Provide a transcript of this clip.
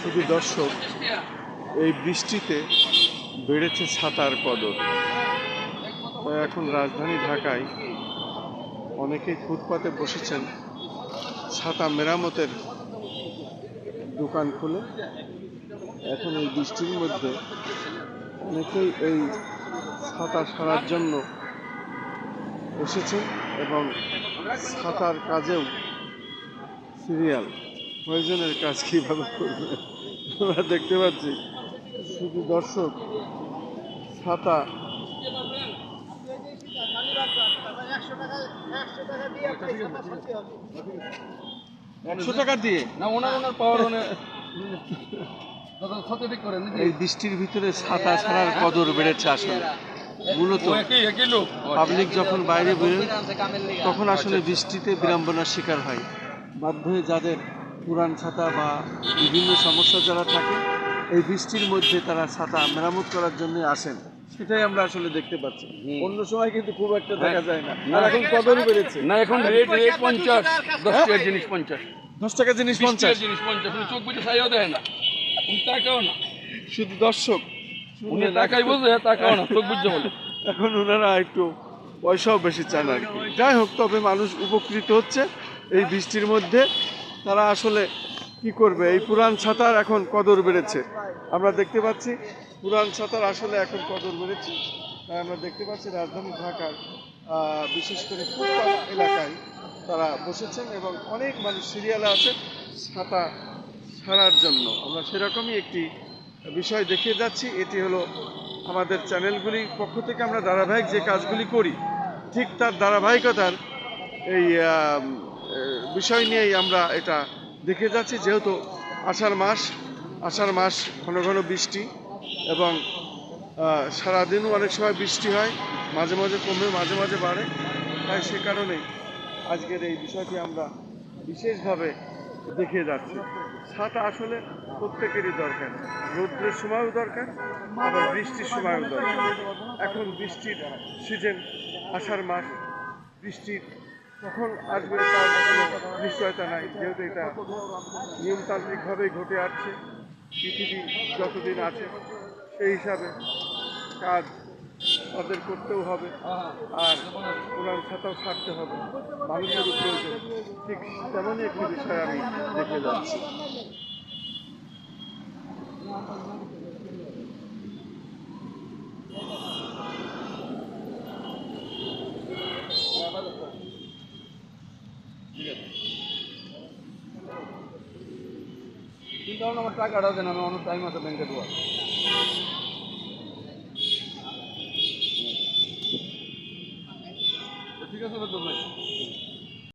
শুধু দর্শক, এই বৃষ্টিতে বেড়েছে ছাতার কদর। এখন রাজধানী ঢাকায় অনেকেই ফুটপাতে বসেছেন ছাতা মেরামতের দোকান খুলে। এখন এই বৃষ্টির মধ্যে অনেকেই এই ছাতা সারার জন্য এসেছেন এবং ছাতার কাজেও সিরিয়াল প্রয়োজনের কাজ কীভাবে করবে? আমরা দেখতে পাচ্ছি শুধু দর্শক ছাতা। একশো টাকা দিয়ে? না ওনার ওনার পাওয়ার করেন এই বৃষ্টির ভিতরে ছাতা ছাড়ার কদর বেড়েছে আসলে। মূলত পাবলিক যখন বাইরে বেরোয় তখন আসলে বৃষ্টিতে বিড়ম্বনার শিকার হয়। বাধ্য হয়ে যাদের পুরান ছাতা বা বিভিন্ন সমস্যা যারা থাকে এই বৃষ্টির মধ্যে তারা ছাতা মেরামত করার জন্য আসেন। সেটাই আমরা আসলে দেখতে পাচ্ছি। অন্য সময় কিন্তু খুব একটা হ্যাঁ। দেখা যায় না। আর এখন কদরই বেড়েছে? না এখন রেট রেট পঞ্চাশ দশ টাকার জিনিস পঞ্চাশ। দশ টাকা জিনিস পঞ্চাশ। জিনিস পঞ্চাশ চোখ বুঝে সাইও দেয় না। তাকাও না। শুধু দর্শক। উনি তাকাই বোঝে তাকাও না চোখ বুঝছে বলে। এখন ওনারা একটু পয়সাও বেশি চান আর কি। যাই হোক তবে মানুষ উপকৃত হচ্ছে এই বৃষ্টির মধ্যে। তারা আসলে কি করবে? এই পুরান ছাতার এখন কদর বেড়েছে। আমরা দেখতে পাচ্ছি পুরান ছাতার আসলে এখন কদর বেড়েছে। তাই আমরা দেখতে পাচ্ছি রাজধানী ঢাকার বিশেষ করে ফুটপাত এলাকায় তারা বসেছেন এবং অনেক মানুষ সিরিয়ালে আছে ছাতা ছাড়ার জন্য। আমরা সেরকমই একটি বিষয় দেখিয়ে যাচ্ছি। এটি হলো আমাদের চ্যানেলগুলির পক্ষ থেকে আমরা ধারাবাহিক যে কাজগুলি করি, ঠিক তার ধারাবাহিকতার এই বিষয় নিয়েই আমরা এটা দেখে যাচ্ছি, যেহেতু আষাঢ় মাস আষাঢ় মাস ঘন ঘন বৃষ্টি এবং সারাদিনও অনেক সময় বৃষ্টি হয়, মাঝে মাঝে কমে, মাঝে মাঝে বাড়ে। তাই সে কারণেই আজকের এই বিষয়টি আমরা বিশেষভাবে দেখে যাচ্ছি। ছাতা আসলে প্রত্যেকেরই দরকার। রৌদ্রের সময়ও দরকার, আবার বৃষ্টির সময়ও দরকার। এখন বৃষ্টির সিজন আষাঢ় মাস, বৃষ্টির কখন আসবে তার নিশ্চয়তা নাই, যেহেতু এটা নিয়মতান্ত্রিকভাবেই ঘটে আসছে, পৃথিবী যতদিন আছে, সেই হিসাবে কাজ তাদের করতেও হবে, আর ওনার খাতাও ছাড়তে হবে মানুষেরও প্রয়োজন ঠিক তেমনই একটি বিষয় আমি দেখে যাচ্ছি। চিন্তা কারণ আমার টাকাটা দেন? আমি অনেক টাইম আছে ব্যাংকে দেওয়া ঠিক আছে তো